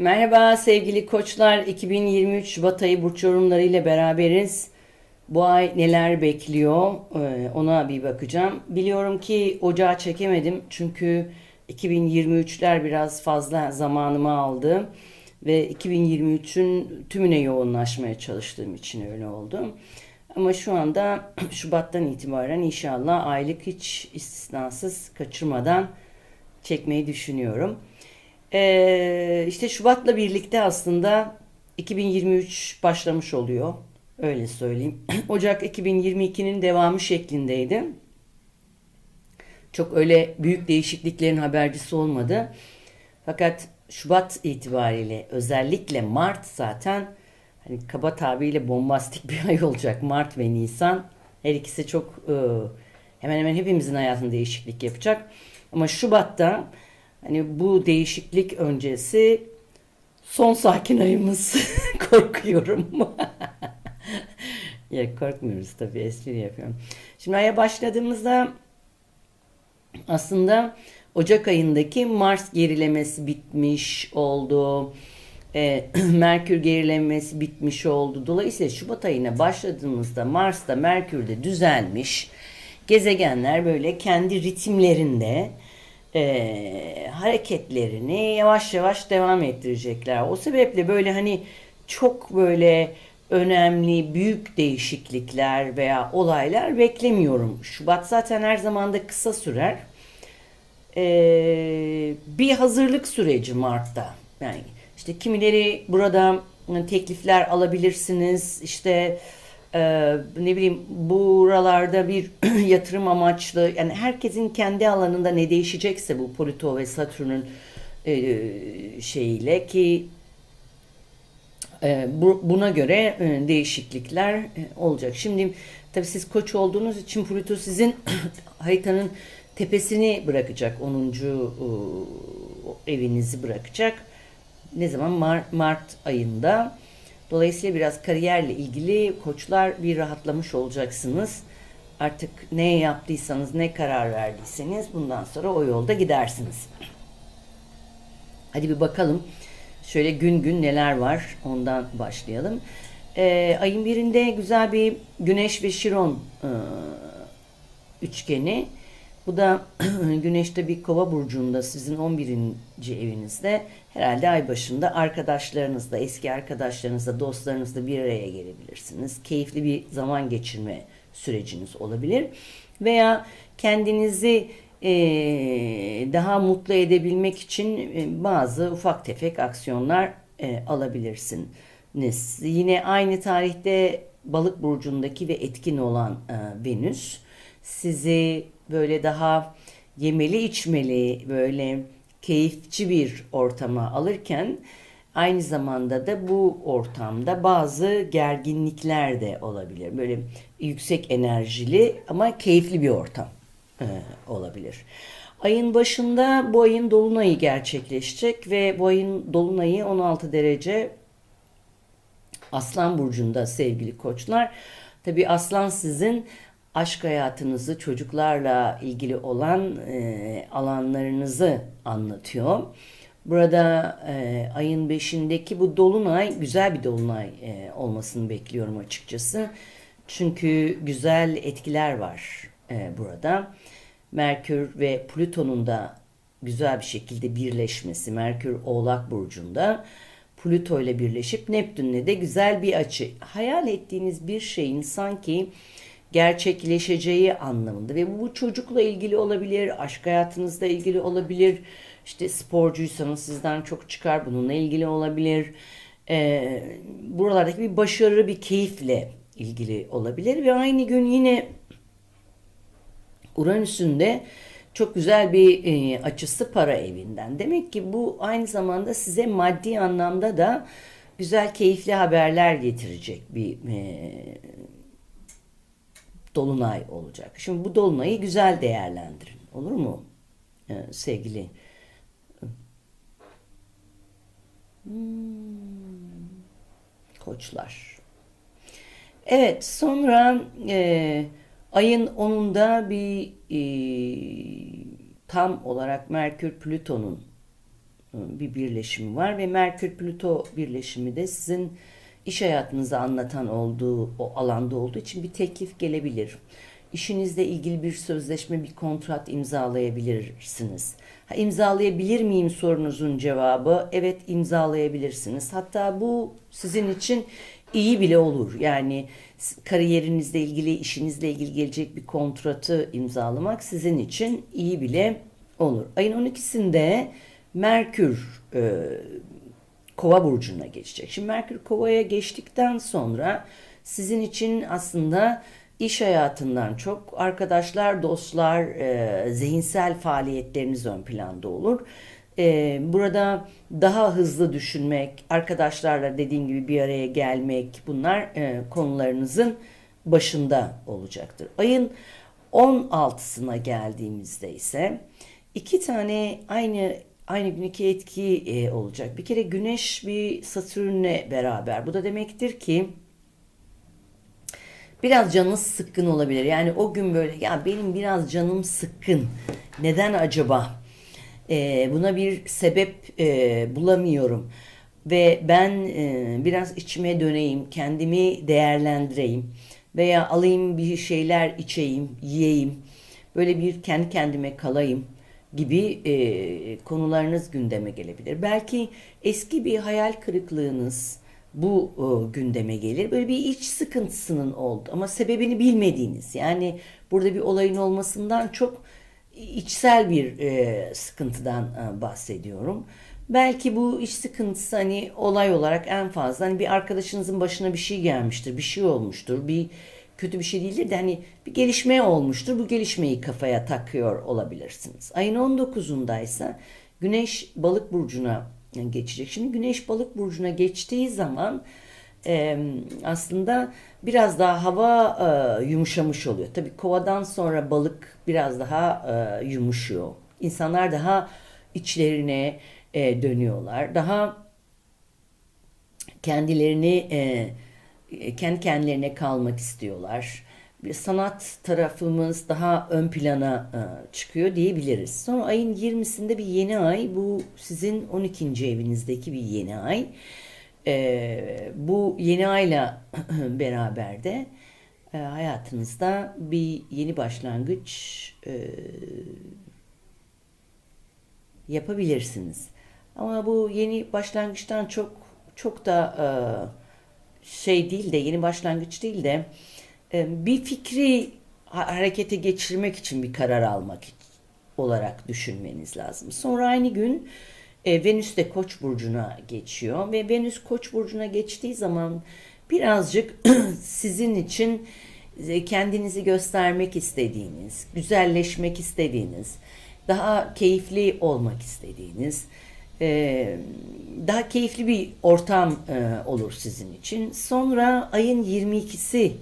Merhaba sevgili koçlar. 2023 Şubat ayı burç yorumlarıyla beraberiz. Bu ay neler bekliyor ee, ona bir bakacağım. Biliyorum ki ocağı çekemedim çünkü 2023'ler biraz fazla zamanımı aldı. Ve 2023'ün tümüne yoğunlaşmaya çalıştığım için öyle oldu. Ama şu anda Şubat'tan itibaren inşallah aylık hiç istisnasız kaçırmadan çekmeyi düşünüyorum. Ee, işte Şubat'la birlikte aslında 2023 başlamış oluyor. Öyle söyleyeyim. Ocak 2022'nin devamı şeklindeydi. Çok öyle büyük değişikliklerin habercisi olmadı. Fakat Şubat itibariyle özellikle Mart zaten hani kaba tabiriyle bombastik bir ay olacak. Mart ve Nisan her ikisi çok e, hemen hemen hepimizin hayatında değişiklik yapacak. Ama Şubat'ta hani bu değişiklik öncesi son sakin ayımız korkuyorum. ya korkmuyoruz tabii espri yapıyorum. Şimdi aya başladığımızda aslında Ocak ayındaki Mars gerilemesi bitmiş oldu. E, Merkür gerilemesi bitmiş oldu. Dolayısıyla Şubat ayına başladığımızda Mars'ta Merkür'de düzelmiş. Gezegenler böyle kendi ritimlerinde e, hareketlerini yavaş yavaş devam ettirecekler. O sebeple böyle hani çok böyle önemli büyük değişiklikler veya olaylar beklemiyorum. Şubat zaten her zaman da kısa sürer. Ee, bir hazırlık süreci Mart'ta. Yani işte kimileri burada teklifler alabilirsiniz. İşte e, ne bileyim buralarda bir yatırım amaçlı yani herkesin kendi alanında ne değişecekse bu Plüto ve Satürn'ün e, şeyiyle ki e, bu, buna göre e, değişiklikler e, olacak. Şimdi tabii siz koç olduğunuz için Plüto sizin haritanın tepesini bırakacak 10. E, evinizi bırakacak. Ne zaman Mar- Mart ayında. Dolayısıyla biraz kariyerle ilgili koçlar bir rahatlamış olacaksınız. Artık ne yaptıysanız, ne karar verdiyseniz bundan sonra o yolda gidersiniz. Hadi bir bakalım. Şöyle gün gün neler var ondan başlayalım. Ee, ayın birinde güzel bir Güneş ve Şiron e, üçgeni. Bu da Güneş'te bir kova burcunda sizin 11. evinizde herhalde ay başında arkadaşlarınızla, eski arkadaşlarınızla, dostlarınızla bir araya gelebilirsiniz. Keyifli bir zaman geçirme süreciniz olabilir. Veya kendinizi e, daha mutlu edebilmek için e, bazı ufak tefek aksiyonlar e, alabilirsiniz. Yine aynı tarihte balık burcundaki ve etkin olan e, Venüs sizi böyle daha yemeli içmeli böyle keyifçi bir ortama alırken aynı zamanda da bu ortamda bazı gerginlikler de olabilir. Böyle yüksek enerjili ama keyifli bir ortam e, olabilir. Ayın başında bu ayın dolunayı gerçekleşecek ve bu ayın dolunayı 16 derece Aslan burcunda sevgili koçlar. Tabi Aslan sizin aşk hayatınızı, çocuklarla ilgili olan e, alanlarınızı anlatıyor. Burada e, ayın beşindeki bu dolunay güzel bir dolunay e, olmasını bekliyorum açıkçası. Çünkü güzel etkiler var e, burada. Merkür ve Plüton'un da güzel bir şekilde birleşmesi. Merkür Oğlak Burcu'nda. Plüto ile birleşip Neptün'le de güzel bir açı. Hayal ettiğiniz bir şeyin sanki gerçekleşeceği anlamında ve bu çocukla ilgili olabilir, aşk hayatınızla ilgili olabilir, işte sporcuysanız sizden çok çıkar bununla ilgili olabilir. Ee, buralardaki bir başarı, bir keyifle ilgili olabilir ve aynı gün yine Uranüs'ün de çok güzel bir e, açısı para evinden. Demek ki bu aynı zamanda size maddi anlamda da güzel keyifli haberler getirecek bir e, dolunay olacak. Şimdi bu dolunayı güzel değerlendirin. Olur mu? Ee, sevgili hmm. koçlar. Evet sonra e, ayın 10'unda bir e, tam olarak Merkür Plüton'un e, bir birleşimi var ve Merkür Plüto birleşimi de sizin iş hayatınızı anlatan olduğu o alanda olduğu için bir teklif gelebilir. İşinizle ilgili bir sözleşme, bir kontrat imzalayabilirsiniz. Ha, imzalayabilir miyim sorunuzun cevabı evet imzalayabilirsiniz. Hatta bu sizin için iyi bile olur. Yani kariyerinizle ilgili, işinizle ilgili gelecek bir kontratı imzalamak sizin için iyi bile olur. Ayın 12'sinde Merkür e, Kova burcuna geçecek. Şimdi Merkür Kova'ya geçtikten sonra sizin için aslında iş hayatından çok arkadaşlar, dostlar, e, zihinsel faaliyetleriniz ön planda olur. E, burada daha hızlı düşünmek, arkadaşlarla dediğim gibi bir araya gelmek bunlar e, konularınızın başında olacaktır. Ayın 16'sına geldiğimizde ise iki tane aynı aynı gün iki etki e, olacak. Bir kere Güneş bir Satürn'le beraber. Bu da demektir ki biraz canınız sıkkın olabilir. Yani o gün böyle ya benim biraz canım sıkkın. Neden acaba? Ee, buna bir sebep e, bulamıyorum. Ve ben e, biraz içime döneyim, kendimi değerlendireyim. Veya alayım bir şeyler içeyim, yiyeyim. Böyle bir kendi kendime kalayım gibi e, konularınız gündeme gelebilir. Belki eski bir hayal kırıklığınız, bu e, gündeme gelir. Böyle bir iç sıkıntısının oldu ama sebebini bilmediğiniz yani burada bir olayın olmasından çok içsel bir e, sıkıntıdan e, bahsediyorum. Belki bu iç sıkıntısı hani olay olarak en fazla hani bir arkadaşınızın başına bir şey gelmiştir, bir şey olmuştur, bir kötü bir şey değildir de hani bir gelişme olmuştur. Bu gelişmeyi kafaya takıyor olabilirsiniz. Ayın 19'undaysa Güneş Balık burcuna geçecek. Şimdi Güneş Balık burcuna geçtiği zaman e, aslında biraz daha hava e, yumuşamış oluyor. Tabii kovadan sonra balık biraz daha e, yumuşuyor. İnsanlar daha içlerine e, dönüyorlar. Daha kendilerini e, kendi kendilerine kalmak istiyorlar. Bir sanat tarafımız daha ön plana e, çıkıyor diyebiliriz. Sonra ayın 20'sinde bir yeni ay. Bu sizin 12. evinizdeki bir yeni ay. E, bu yeni ayla beraber de e, hayatınızda bir yeni başlangıç e, yapabilirsiniz. Ama bu yeni başlangıçtan çok çok da e, şey değil de yeni başlangıç değil de e, bir fikri ha- harekete geçirmek için bir karar almak olarak düşünmeniz lazım. Sonra aynı gün e, Venüs de Koç burcuna geçiyor ve Venüs Koç burcuna geçtiği zaman birazcık sizin için e, kendinizi göstermek istediğiniz, güzelleşmek istediğiniz, daha keyifli olmak istediğiniz, e, daha keyifli bir ortam e, olur sizin için. Sonra ayın 22'si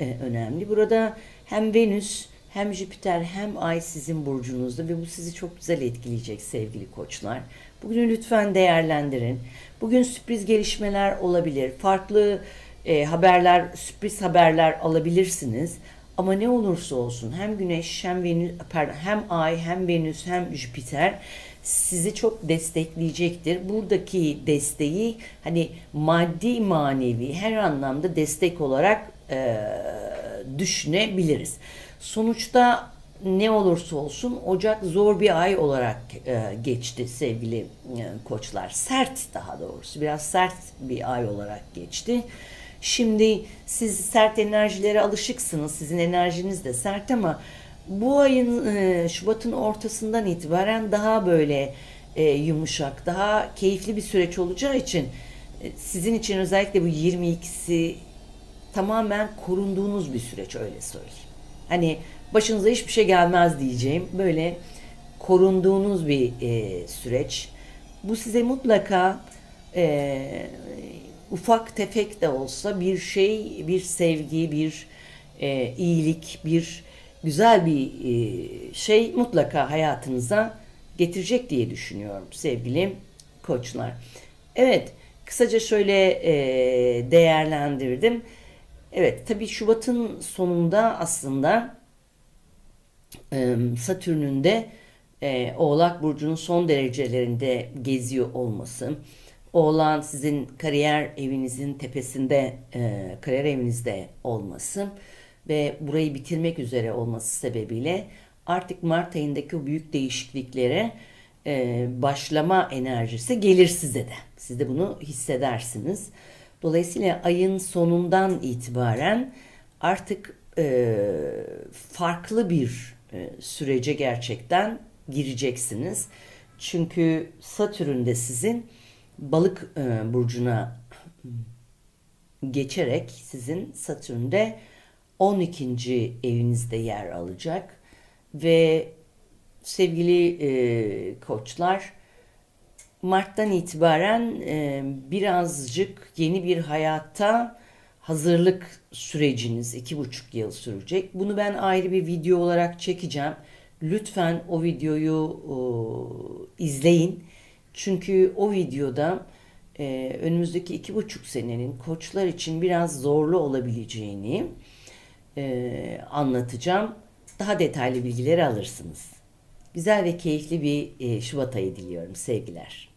e, önemli. Burada hem Venüs hem Jüpiter hem Ay sizin burcunuzda ve bu sizi çok güzel etkileyecek sevgili koçlar. Bugünü lütfen değerlendirin. Bugün sürpriz gelişmeler olabilir. Farklı e, haberler, sürpriz haberler alabilirsiniz. Ama ne olursa olsun hem Güneş hem Venüs, pardon, hem Ay hem Venüs hem Jüpiter sizi çok destekleyecektir. Buradaki desteği hani maddi manevi her anlamda destek olarak e, düşünebiliriz. Sonuçta ne olursa olsun Ocak zor bir ay olarak e, geçti sevgili e, koçlar. Sert daha doğrusu biraz sert bir ay olarak geçti. Şimdi siz sert enerjilere alışıksınız. Sizin enerjiniz de sert ama bu ayın e, Şubat'ın ortasından itibaren daha böyle e, yumuşak, daha keyifli bir süreç olacağı için e, sizin için özellikle bu 22'si tamamen korunduğunuz bir süreç öyle söyleyeyim. Hani başınıza hiçbir şey gelmez diyeceğim. Böyle korunduğunuz bir e, süreç. Bu size mutlaka e, ufak tefek de olsa bir şey, bir sevgi, bir e, iyilik, bir güzel bir e, şey mutlaka hayatınıza getirecek diye düşünüyorum sevgili koçlar. Evet, kısaca şöyle e, değerlendirdim. Evet, tabii Şubat'ın sonunda aslında e, Satürn'ün de Oğlak Burcu'nun son derecelerinde geziyor olması, Oğlan sizin kariyer evinizin tepesinde, kariyer evinizde olması ve burayı bitirmek üzere olması sebebiyle artık Mart ayındaki o büyük değişikliklere e, başlama enerjisi gelir size de. Siz de bunu hissedersiniz. Dolayısıyla ayın sonundan itibaren artık e, farklı bir e, sürece gerçekten gireceksiniz. Çünkü Satürn de sizin balık e, burcuna geçerek sizin Satürn'de 12. evinizde yer alacak ve sevgili e, koçlar Mart'tan itibaren e, birazcık yeni bir hayata hazırlık süreciniz iki buçuk yıl sürecek. Bunu ben ayrı bir video olarak çekeceğim. Lütfen o videoyu e, izleyin. Çünkü o videoda e, önümüzdeki iki buçuk senenin koçlar için biraz zorlu olabileceğini e, anlatacağım. Daha detaylı bilgileri alırsınız. Güzel ve keyifli bir e, Şubat ayı diliyorum sevgiler.